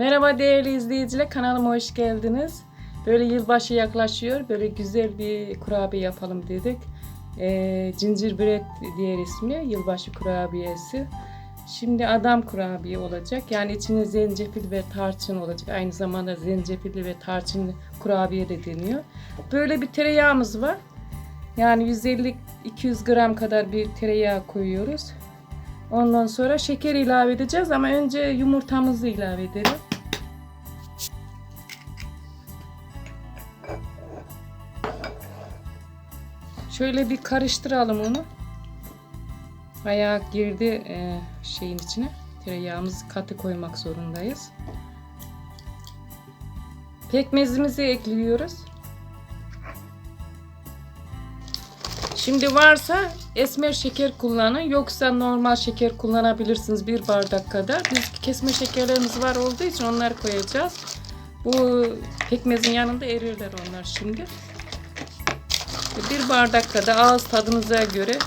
Merhaba değerli izleyiciler, kanalıma hoş geldiniz. Böyle yılbaşı yaklaşıyor, böyle güzel bir kurabiye yapalım dedik. Ee, cincir diğer ismi, yılbaşı kurabiyesi. Şimdi adam kurabiye olacak. Yani içine zencefil ve tarçın olacak. Aynı zamanda zencefilli ve tarçın kurabiye de deniyor. Böyle bir tereyağımız var. Yani 150-200 gram kadar bir tereyağı koyuyoruz. Ondan sonra şeker ilave edeceğiz ama önce yumurtamızı ilave edelim. Şöyle bir karıştıralım onu. Bayağı girdi e, şeyin içine. Tereyağımızı katı koymak zorundayız. Pekmezimizi ekliyoruz. Şimdi varsa esmer şeker kullanın yoksa normal şeker kullanabilirsiniz bir bardak kadar. Biz kesme şekerlerimiz var olduğu için onları koyacağız. Bu pekmezin yanında erirler onlar şimdi. Bir bardak kadar ağız tadınıza göre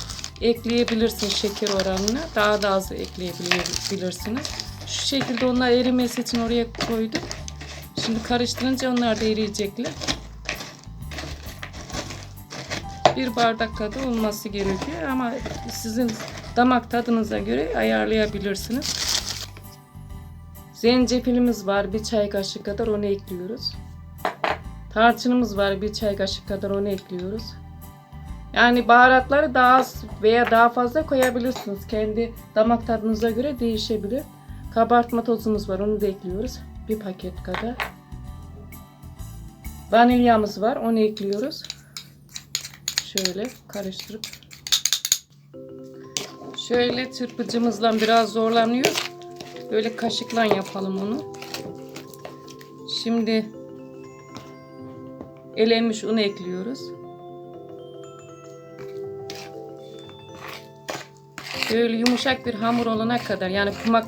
ekleyebilirsiniz şeker oranını. Daha da az ekleyebilirsiniz. Şu şekilde onlar erimesi için oraya koyduk. Şimdi karıştırınca onlar da eriyecekler. Bir bardak kadar olması gerekiyor ama sizin damak tadınıza göre ayarlayabilirsiniz. Zencefilimiz var bir çay kaşığı kadar onu ekliyoruz. Tarçınımız var bir çay kaşığı kadar onu ekliyoruz. Yani baharatları daha az veya daha fazla koyabilirsiniz. Kendi damak tadınıza göre değişebilir. Kabartma tozumuz var onu da ekliyoruz. Bir paket kadar. Vanilyamız var onu ekliyoruz. Şöyle karıştırıp şöyle çırpıcımızla biraz zorlanıyor. Böyle kaşıkla yapalım onu. Şimdi elenmiş un ekliyoruz. Böyle yumuşak bir hamur olana kadar yani kumak,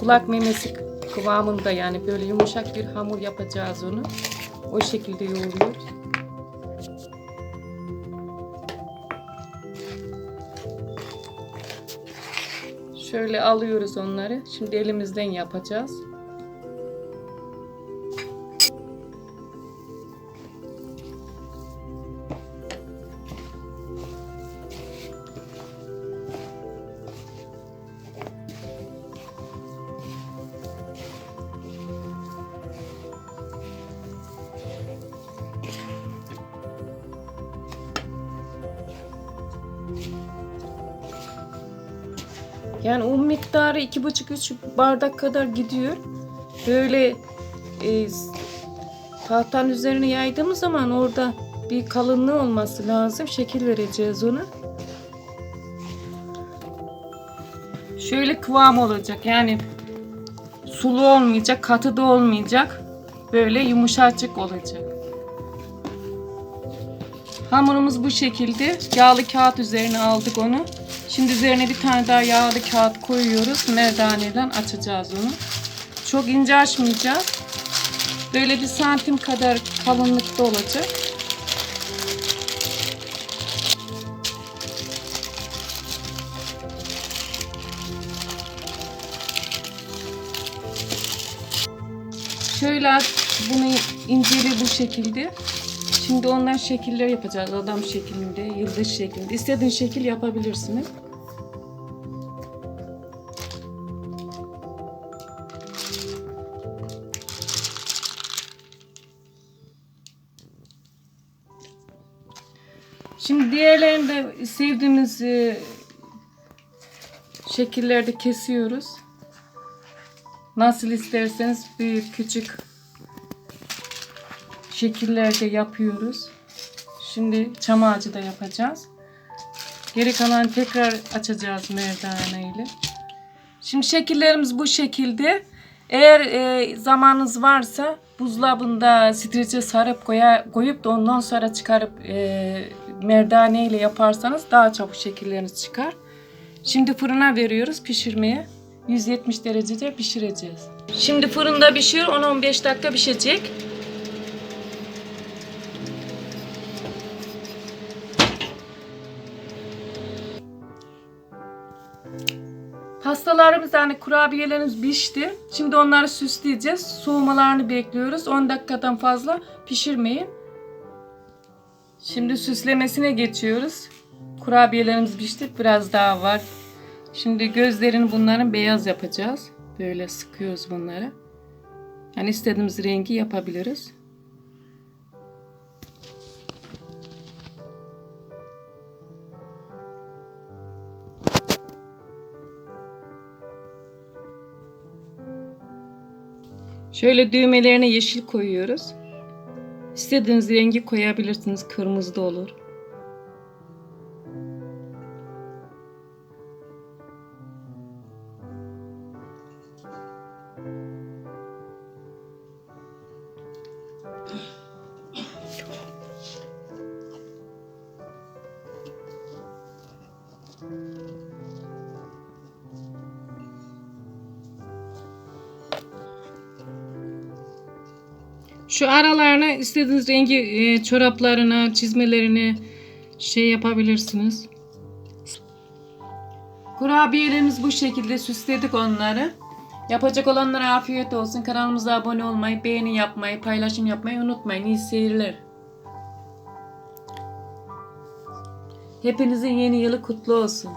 kulak memesi kıvamında yani böyle yumuşak bir hamur yapacağız onu. O şekilde yoğuruyoruz. Şöyle alıyoruz onları. Şimdi elimizden yapacağız. Yani un miktarı iki buçuk üç bardak kadar gidiyor. Böyle e, tahtanın üzerine yaydığımız zaman orada bir kalınlığı olması lazım. Şekil vereceğiz ona. Şöyle kıvam olacak. Yani sulu olmayacak, katı da olmayacak. Böyle yumuşacık olacak. Hamurumuz bu şekilde. Yağlı kağıt üzerine aldık onu. Şimdi üzerine bir tane daha yağlı kağıt koyuyoruz. Merdaneyle açacağız onu. Çok ince açmayacağız. Böyle bir santim kadar kalınlıkta olacak. Şöyle bunu inceli bu şekilde. Şimdi ondan şekiller yapacağız. Adam şeklinde, yıldız şeklinde. İstediğin şekil yapabilirsiniz. Şimdi diğerlerini de sevdiğimiz e, şekillerde kesiyoruz. Nasıl isterseniz büyük küçük şekillerde yapıyoruz. Şimdi çam ağacı da yapacağız. Geri kalan tekrar açacağız merdane ile. Şimdi şekillerimiz bu şekilde. Eğer e, zamanınız varsa buzdolabında streçe sarıp koya, koyup da ondan sonra çıkarıp e, merdane ile yaparsanız daha çabuk şekilleriniz çıkar. Şimdi fırına veriyoruz pişirmeye. 170 derecede pişireceğiz. Şimdi fırında pişiyor 10-15 dakika pişecek. Pastalarımız yani kurabiyelerimiz pişti. Şimdi onları süsleyeceğiz. Soğumalarını bekliyoruz. 10 dakikadan fazla pişirmeyin. Şimdi süslemesine geçiyoruz. Kurabiyelerimiz pişti. Biraz daha var. Şimdi gözlerini bunların beyaz yapacağız. Böyle sıkıyoruz bunları. Yani istediğimiz rengi yapabiliriz. Şöyle düğmelerine yeşil koyuyoruz. İstediğiniz rengi koyabilirsiniz. Kırmızı da olur. Şu aralarına istediğiniz rengi e, çoraplarına, çizmelerine şey yapabilirsiniz. Kurabiyelerimiz bu şekilde süsledik onları. Yapacak olanlara afiyet olsun. Kanalımıza abone olmayı, beğeni yapmayı, paylaşım yapmayı unutmayın. İyi seyirler. Hepinizin yeni yılı kutlu olsun.